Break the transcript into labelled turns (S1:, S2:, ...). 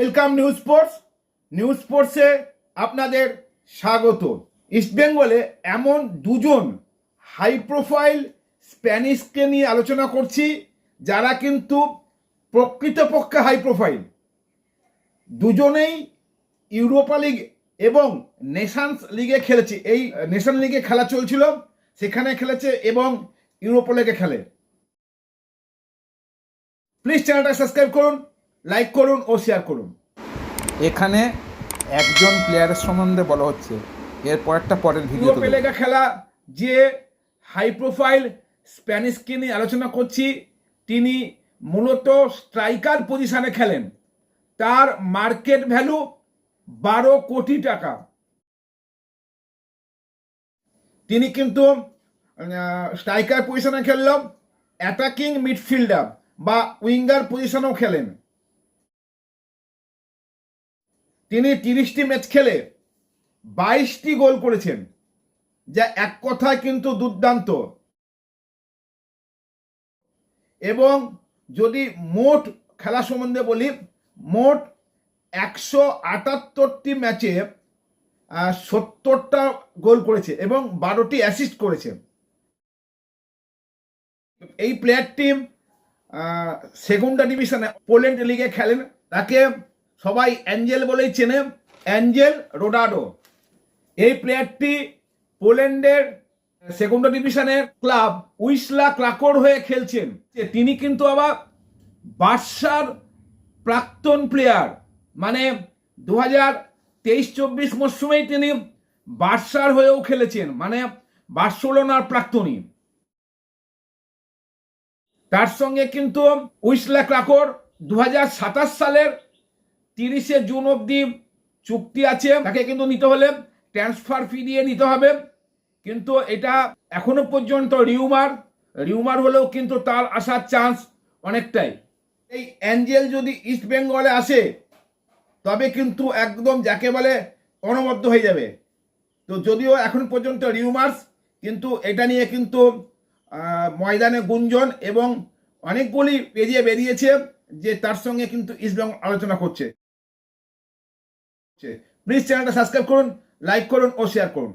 S1: Welcome news sports news স্পোর্টসে আপনাদের স্বাগত। ইস্টবেঙ্গলে এমন দুজন হাই প্রোফাইল স্প্যানিশকে নিয়ে আলোচনা করছি, যারা কিন্তু প্রকৃতপক্ষে হাই প্রোফাইল দুজনেই ইউরোপা লিগ এবং নেশানস লিগে খেলেছে। এই নেশন লিগে খেলা চলছিল, সেখানে খেলেছে এবং ইউরোপা লিগে খেলে। প্লিজ চ্যানেলটা সাবস্ক্রাইব করুন। লাইক করুন ও শেয়ার করুন।
S2: এখানে একজন প্লেয়ারের সম্বন্ধে বলা হচ্ছে। এরপর একটা পরের ভিডিও
S1: লেগা খেলা যে হাই প্রোফাইল স্প্যানিশকে নিয়ে আলোচনা করছি তিনি মূলত স্ট্রাইকার পজিশনে খেলেন। তার মার্কেট ভ্যালু বারো কোটি টাকা। তিনি কিন্তু স্ট্রাইকার পজিশনে খেললেও অ্যাটাকিং মিডফিল্ডার বা উইঙ্গার পজিশনেও খেলেন। তিনি তিরিশটি ম্যাচ খেলে বাইশটি গোল করেছেন, যা এক কথায় কিন্তু দুর্দান্ত। এবং যদি মোট খেলা সম্বন্ধে বলি, মোট একশো আটাত্তরটি ম্যাচে সত্তরটা গোল করেছে এবং বারোটি অ্যাসিস্ট করেছে। এই প্লেয়ার টিম সেগুন্ডা ডিভিশনে পোল্যান্ড লিগে খেলেন। তাকে সবাই অ্যাঞ্জেল বলেই চেনে, অ্যাঞ্জেল রোডাডো এই প্লেয়ারটি পোল্যান্ডের সেকেন্ড ডিভিশনের ক্লাব উইসলা ক্লাকোর হয়ে খেলছেন। তিনি কিন্তু আবার বার্সার প্রাক্তন প্লেয়ার মানে দু হাজার তেইশ চব্বিশ মরশুমেই তিনি বার্সার হয়েও খেলেছেন। মানে বার্সেলোনার প্রাক্তনী। তার সঙ্গে কিন্তু উইসলা ক্লাকোর দু সালের তিরিশে জুন অবধি চুক্তি আছে। তাকে কিন্তু নিতে হলে ট্রান্সফার ফি দিয়ে নিতে হবে। কিন্তু এটা এখনও পর্যন্ত রিউমার রিউমার হলেও কিন্তু তার আসার চান্স অনেকটাই। এই অ্যাঞ্জেল যদি ইস্ট বেঙ্গলে আসে, তবে কিন্তু একদম যাকে বলে অনবদ্য হয়ে যাবে। তো যদিও এখন পর্যন্ত রিউমার্স কিন্তু এটা নিয়ে কিন্তু ময়দানে গুঞ্জন এবং অনেকগুলি পেরিয়ে বেরিয়েছে যে তার সঙ্গে কিন্তু ইস্টবেঙ্গল আলোচনা করছে। প্লিজ চ্যানেলটা সাবস্ক্রাইব করুন লাইক করুন ও শেয়ার করুন।